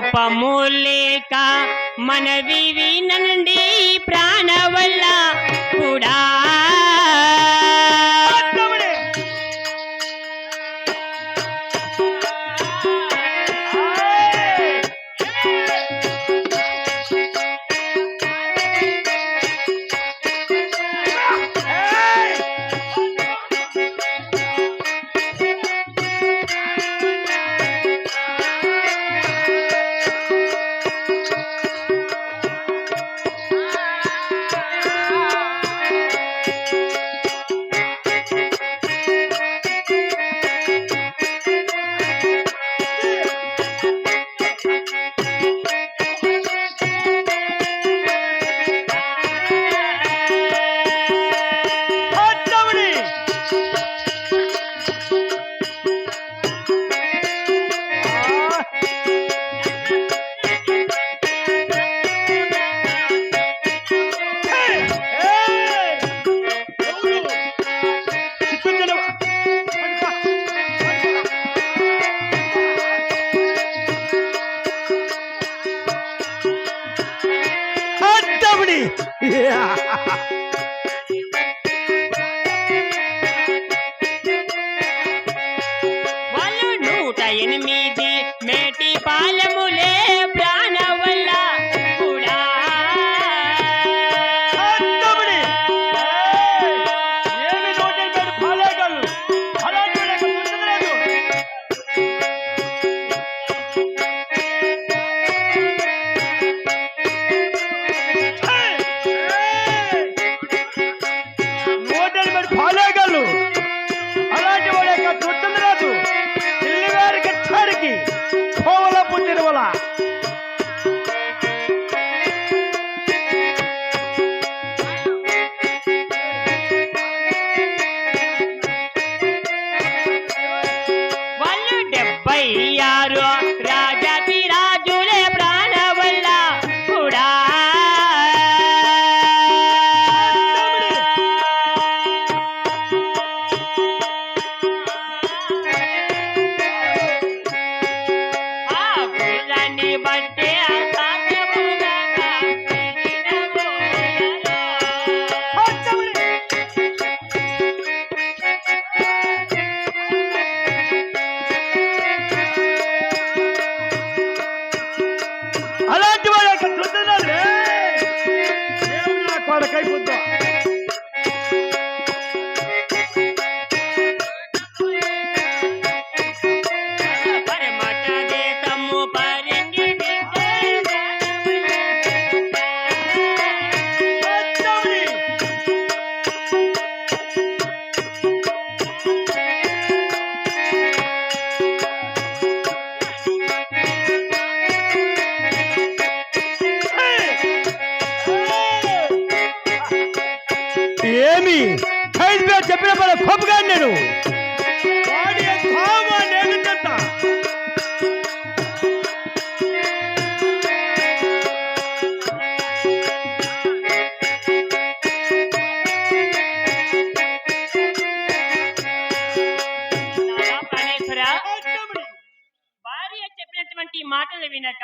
కోపము లేక మనవి వినండి ప్రాణ వల్ల కూడా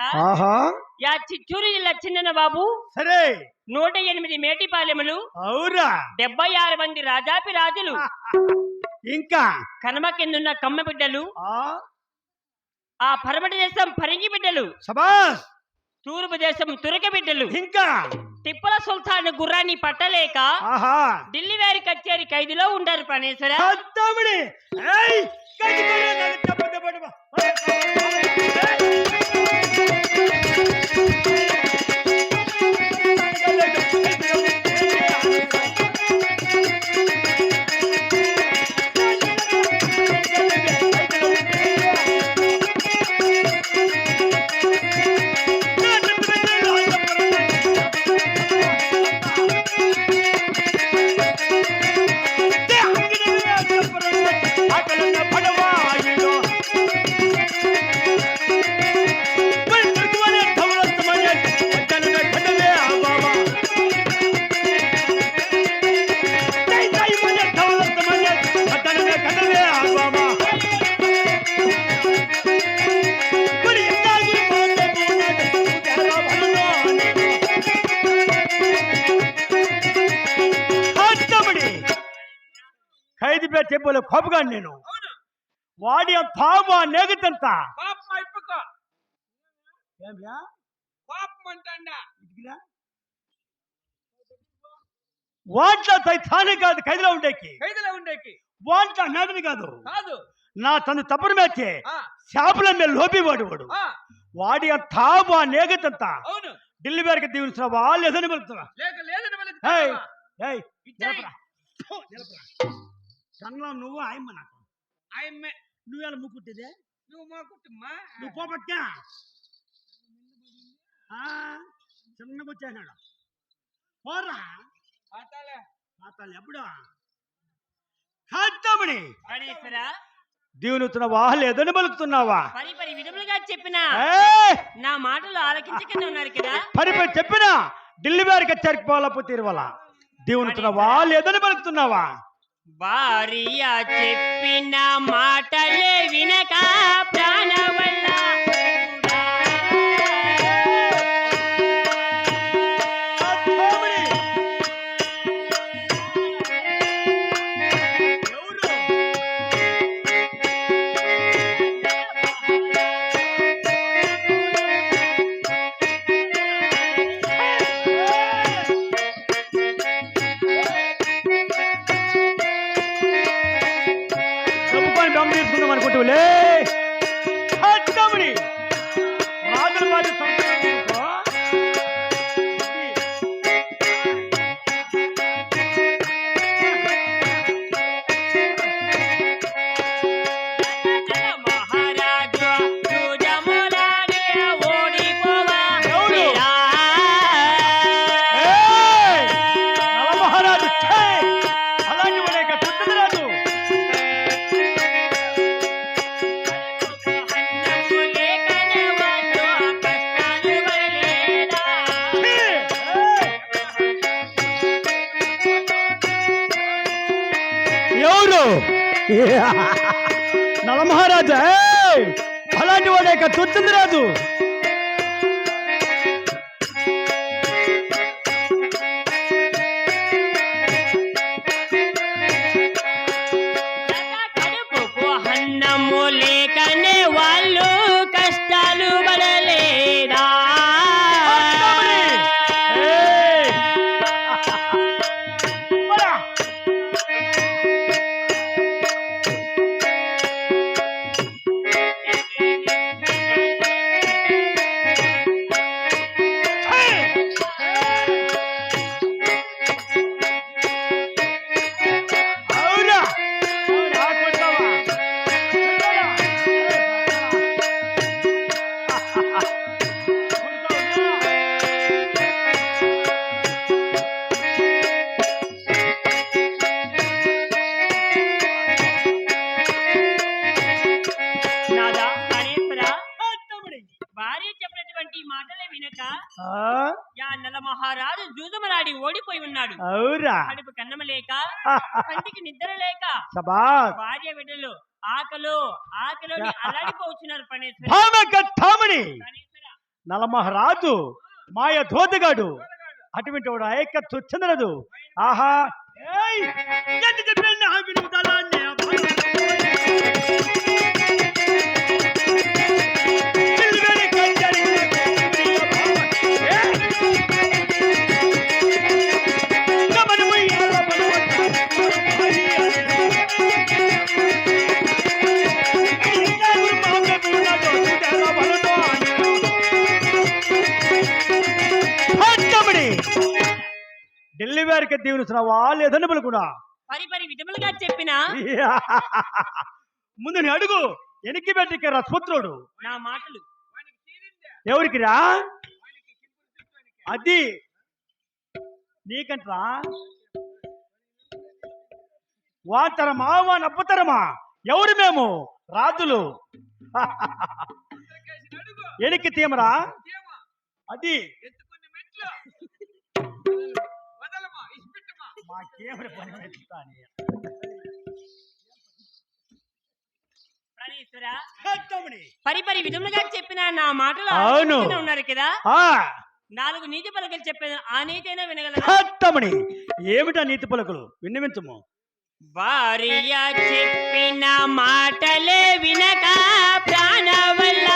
ఆహా. యా చిత్తూరు జిల్లా చిన్న బాబు. సరే. నూట ఎనిమిది మేటిపాలెములు అవురా. డెబ్బై ఆరు మంది రాజాపి రాజులు. ఇంకా. కనమ కిందున్న కమ్మ బిడ్డలు. ఆ. ఆ పరమటి దేశం పరింగి బిడ్డలు. సబాస్. తూర్పు దేశం తురక బిడ్డలు. ఇంకా. తిప్పల సుల్తాన్ గుర్రాన్ని పట్టలేక ఆహా. ఢిల్లీ వారి కచేరి ఖైదులో ఉండారు పనేశ్వర. ఏయ్. కోపగా నేను. వాడి నేగతంత పాపం అంటాడా. వాంట్ల తైతానే కాదు ఖైదులో ఉండేకి. ఖైదులో ఉండేకి. వాంట్ల నాదని కాదు. కాదు. నా తను తప్పుడు మేచే ఆ. చేపల మీద లోపి వాడు. వాడు ఆ వాడి తాము నేగతంత ఢిల్లీ వేరకు దీవించిన వాళ్ళు ఎదని వెళ్తున్నా లేక లేదని వెళ్ళి కన్నులో నువ్వు ఆయమ్మ నాకు. ఆయమ్మే నువ్వు ఎలా ముక్కుంటేదే నువ్వు మా కుటుంబమా నువ్వు పోపట్టా? చిన్నగా వచ్చేసినాడు పోరా. పాతాలే. తాతాలు ఎప్పుడు? దీవునుతున్న వాళ్ళు ఎదని పలుకుతున్నావా పరి పరి విధములుగా చెప్పిన! నా మాటలు ఆలకించకుండా ఉన్నారు కదా పరి పరి చెప్పినా? ఢిల్లీ వారికి వచ్చారికి పోలపు తీరువల వాళ్ళు ఎదని పలుకుతున్నావా భార్య చెప్పిన మాటలే వినక ప్రాణవల్ల లేక వాడే రాదు కంటికి నిద్ర లేక భార్య బిడ్డలు ఆకలు ఆకలిని అల్లాడిపోవచ్చున్నారు గణేశ్వర నలమహారాజు మాయ ధోతగాడు అటువంటి వాడు ఆయక్క తుచ్చందరదు ఆహా! చెప్పినా దీవునిసిన వాళ్ళు ఎదనబులు కూడా. పరి పరి విధములుగా చెప్పిన? ముందు నీ అడుగు. ఎనికి పెట్టిక రసపుత్రుడు నా మాటలు. వానికి తీరిందే. ఎవరికి రా. అది. నీకంట్రా. వాతరమా వా నప్పుతరమా? ఎవరు మేము? రాజులు. ఎనికి తీమరా? అది. మాకేమరి పని పెట్టుతాని. ప్రాణేశ్వర హట్టమని. పరి పరి విధములుగా చెప్పిన నా మాటలు అవును. ఉన్నారు కదా? ఆ. నాలుగు నీతి పలకలు చెప్పేది ఆ నీతి అయినా వినగలరా హట్టమని ఏమిటా నీతి పలుకులు? విన్నవించము. భార్య చెప్పిన మాటలే వినక ప్రాణవల్ల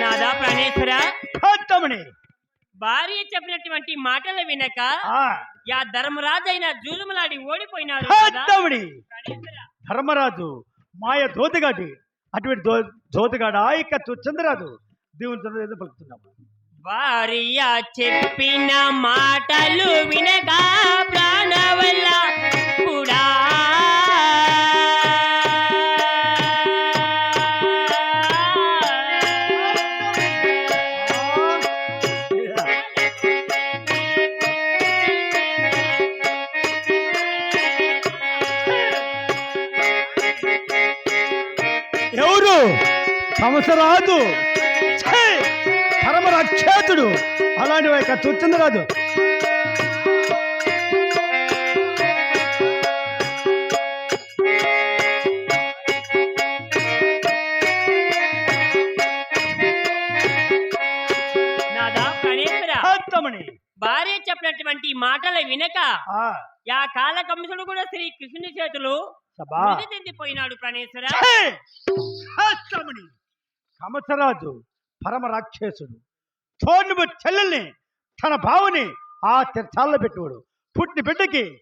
నాదా ప్రాణేశ్వర? భార్య చెప్పినటువంటి మాటలు వినక ఆ, యా ధర్మరాజైన జూలుమలాడి ఓడిపోయినాడు ధర్మరాజు మాయ దోతగాడి అటువంటి దోతగాడు యొక్క తుచ్చందరాజు దేవుని పలుకుతున్నాము భార్య చెప్పిన మాటలు వినక ప్రాణవల్ల కూడా సంవత్సరాదు. పరమ రక్షేతుడు అలాంటి యొక్క ప్రాణేశ్వర ఖాత్తమని భార్య చెప్పినటువంటి మాటలు వినక ఆ, యా కాల కంసుడు కూడా శ్రీ కృష్ణుని చేతులు చెందిపోయినాడు ప్రాణేశ్వర. కమసరాజు పరమ రాక్షసుడు. తోడుబు చెల్లెల్ని తన భావని ఆ తీర్థాల్లో పెట్టువాడు. పుట్టిన బిడ్డకి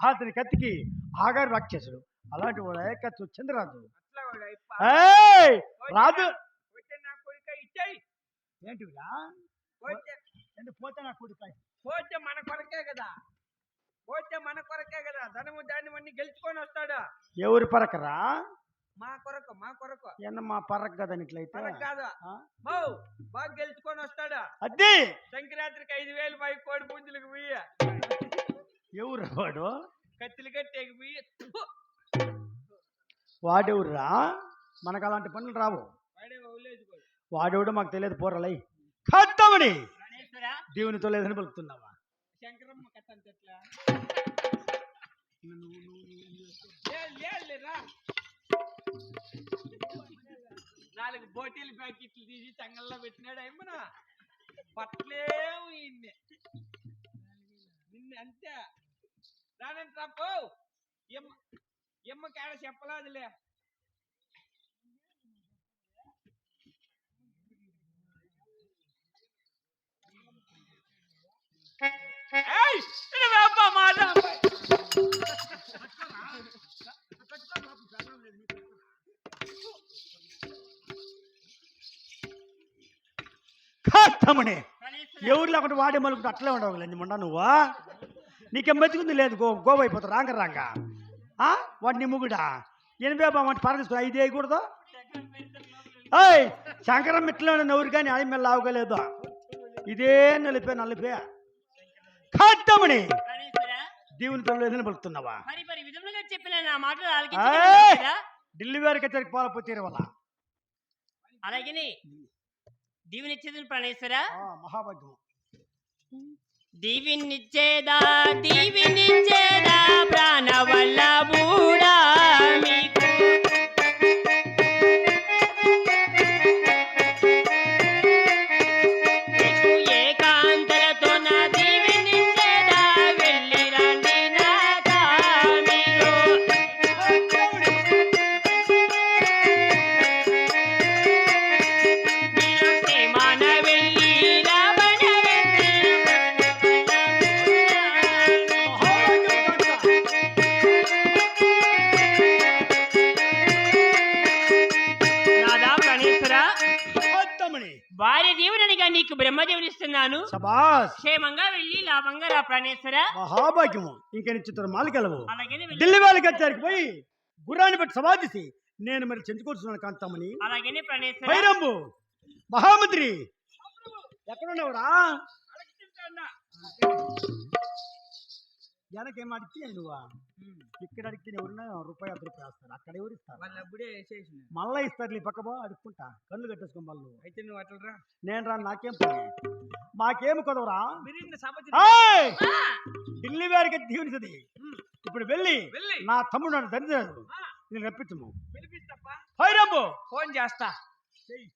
అతని కత్తికి ఆగారు రాక్షసుడు. అలాంటి వాడు అయిపో. ఏయ్! రాజు! ఇచ్చేయి. ఏంటివిరా? ఏంటి పోతే నా కొడుకు? పోతే మన కొరకే కదా. పోతే మన కొరకే కదా. ధనము దాన్ని గెలుచుకొని వస్తాడు. ఎవరి పరకరా మా కొరకు మా కొరకు. ఎన్న మా పరక కదని ఇట్లయితే? కాదు. బాగా గెలుచుకొని వస్తాడు. అద్దీ! సంక్రాంతికి ఐదు వేలు పై కోడి పుంజులకు పోయి. ఎవరు వాడు? కత్తిలు కట్టేకి పోయి. వాడెవరురా? మనకు అలాంటి పనులు రావు. వాడెవడో మాకు తెలియదు పోరలై. ప్రాణేశ్వర? దేవునితో లేదని పలుకుతున్నావా శంకరమ్మ కథ అంత ఎట్లా లే- లే- లేరా. నాలుగు బోటీలు ప్యాకెట్లు తీసి చంగల్లో పెట్టినాడు ఏమన్నా? బట్టలే ఇన్ని నిన్న అంతే. రానంత రాపో. ఎమ్మ ఎమ్మ కాడ చెప్పలాదులే ఏయ్, నువ్వెవ్వ మాట ఖాత్తమని ప్రాణేశ్వర, ఎవరు లేకుండా వాడే మలుపుతూ అట్లే ఉండవు మొండ నువ్వా? నీకేం మెచ్చుకుంది లేదు గో గోవ అయిపోతావు రాంగ రాంగ. ఆ? వాడు నీ ముగుడా? ఎనభై బాగుంటే పర తీసుకుని ఐదు వేయకూడదు? ఏయ్ శంకరం ఇట్లా నవ్వురు కానీ ఆయన మీద లావుగలేదు ఇదే నలిపే నలిపే ఖాత్తమని ప్రాణేశ్వర, దేవునితో లేదని పలుకుతున్నావా? ఢిల్లీ వారికి కచేరికి పోలపోతే వల్ల. అలాగనే. దీవెనిచ్చేది ప్రాణేశ్వర? మహాభాగ్యం దీవినిచ్చేదా దీవినిచ్చేదా ప్రాణవల్ల బూడా మీకు బ్రహ్మదేవునిస్తున్నాను. క్షేమంగా వెళ్ళి లాభంగా రా ప్రాణేశ్వర. మహాభాగ్యము. ఇంక నిశ్చిత మాలికెళ్ళవు అలాగనే వెళ్ళి. ఢిల్లీ వాళ్ళకి కచ్చారికి పోయి గుర్రాన్ని బట్టి సమాధిసి నేను మరి చెంచుకొచ్చున్నాను కాంతమ్మని అలాగనే ప్రాణేశ్వర. భైరంబు! మహామంత్రి! ఎక్కడున్నావురా? వెనకేం అడిగితే నువ్వా? ఇక్కడ అడిగితే ఎవరున్నా రూపాయి అర్ధ రూపాయి వేస్తారు అక్కడ ఎవరు ఇస్తారు? వాళ్ళు అప్పుడే మళ్ళా ఇస్తారు నీ పక్క బా అడుక్కుంటా. కళ్ళు కట్టేసుకో వాళ్ళు అయితే నువ్వు అట్లా రా. నేను రా నాకేం పని? మాకేం కొదవరా! ఢిల్లీ వారికి దీవెనిసది. ఇప్పుడు వెళ్ళి నా తమ్ముడు నన్ను తండ్రి నేను రప్పించము. ఫోన్ చేస్తా. చెయ్యి.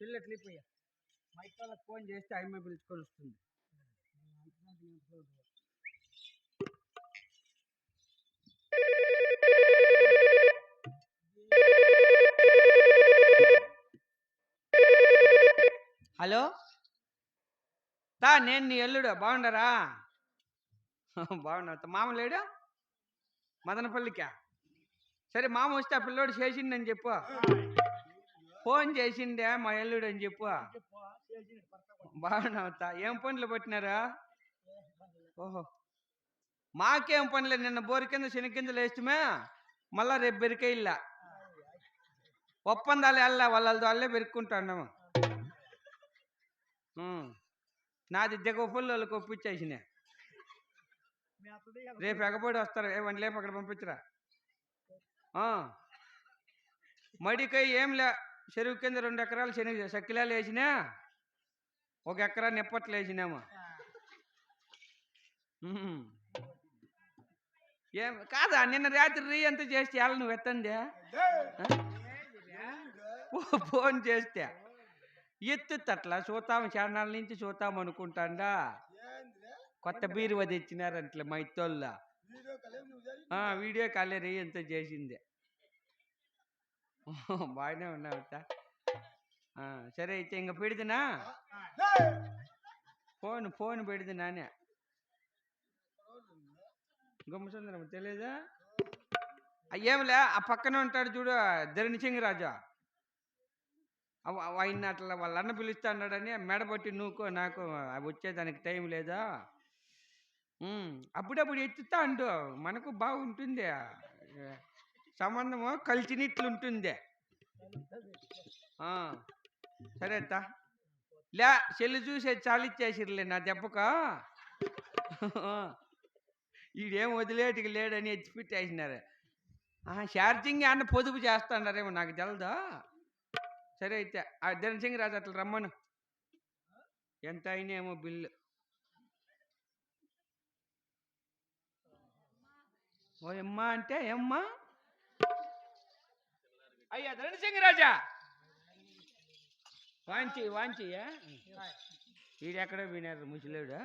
పిల్లట్లు పోయా మైకాలకు ఫోన్ చేస్తే ఆమె పిలుచుకొని వస్తుంది. హలో? తా నేను నీ ఎల్లుడు బాగుండరా? బాగున్నా. మామ లేడు? మదనపల్లికా? సరే మామ వస్తే ఆ పిల్లోడు చేసిండని చెప్పు. ఫోన్ చేసిండే మా ఎల్లుడు అని చెప్పు. బాగున్నావుతా ఏం పనులు పట్టినారా? ఓహో. మాకేం పనులే. నిన్న బోరి కింద శనిగింజలు వేస్తమే మళ్ళా రేపు బెరికయిల్లా ఒప్పందాలు వెళ్ళా వాళ్ళతో వాళ్ళే బెరుక్కుంటాము నాది దిగ ఫుల్ వాళ్ళకి ఒప్పించేసిన రేపు ఎగబడి వస్తారు. ఏ లేపు అక్కడ పంపించరా. మడికై ఏం లే చెరువు కింద రెండు ఎకరాలు శనగ సక్కిలాలు వేసినా ఒక ఎకరా నిప్పట్లు వేసినాము. ఏం కాదా నిన్న రాత్రి రీ ఎంత చేస్తే వాళ్ళు నువ్వు ఎత్తండి ఫోన్ చేస్తే. ఎత్తుతట్లా చూతాం చాన్నాళ్ళ నుంచి చూతాం అనుకుంటాండా? కొత్త బీరువా తెచ్చినారంట్లే మా ఇత్తోళ్ళ. ఆ, వీడియో కాలే రీ ఎంత చేసింది. బాగానే ఉన్నావుతా సరే అయితే ఇంక పెడిదినా ఫోన్ ఫోన్ పెడిది నానే. గుమ్మసుందరం తెలీదా? ఏమిలే ఆ పక్కన ఉంటాడు చూడు ధరణి రాజా ఆయన అట్లా వాళ్ళ అన్న పిలుస్తా అన్నాడని మెడబట్టి నువ్వుకో నాకు అవి వచ్చేదానికి టైం లేదా? అప్పుడప్పుడు ఎత్తుతా అంటూ మనకు బాగుంటుంది సంబంధము కలిసినట్లు ఉంటుంది సరే అత్త లే చెల్లి చూసే చాలిచ్చేసిర్లే నా దెబ్బక. ఈడేం వదిలేటికి లేడని ఎత్తిపెట్టేసినారు. ఛార్జింగ్ అన్న పొదుపు చేస్తాడారేమో నాకు తెలదా? సరే అయితే ఆ ధనసింగ్ రాజు అట్లా రమ్మను. ఎంత అయినాయేమో బిల్లు. ఓ ఎమ్మా అంటే ఎమ్మా? అయ్యా ధనసింగ్ రాజా! వాంచి వాంచియా వీడెక్కడో వినారు ముసలేడు.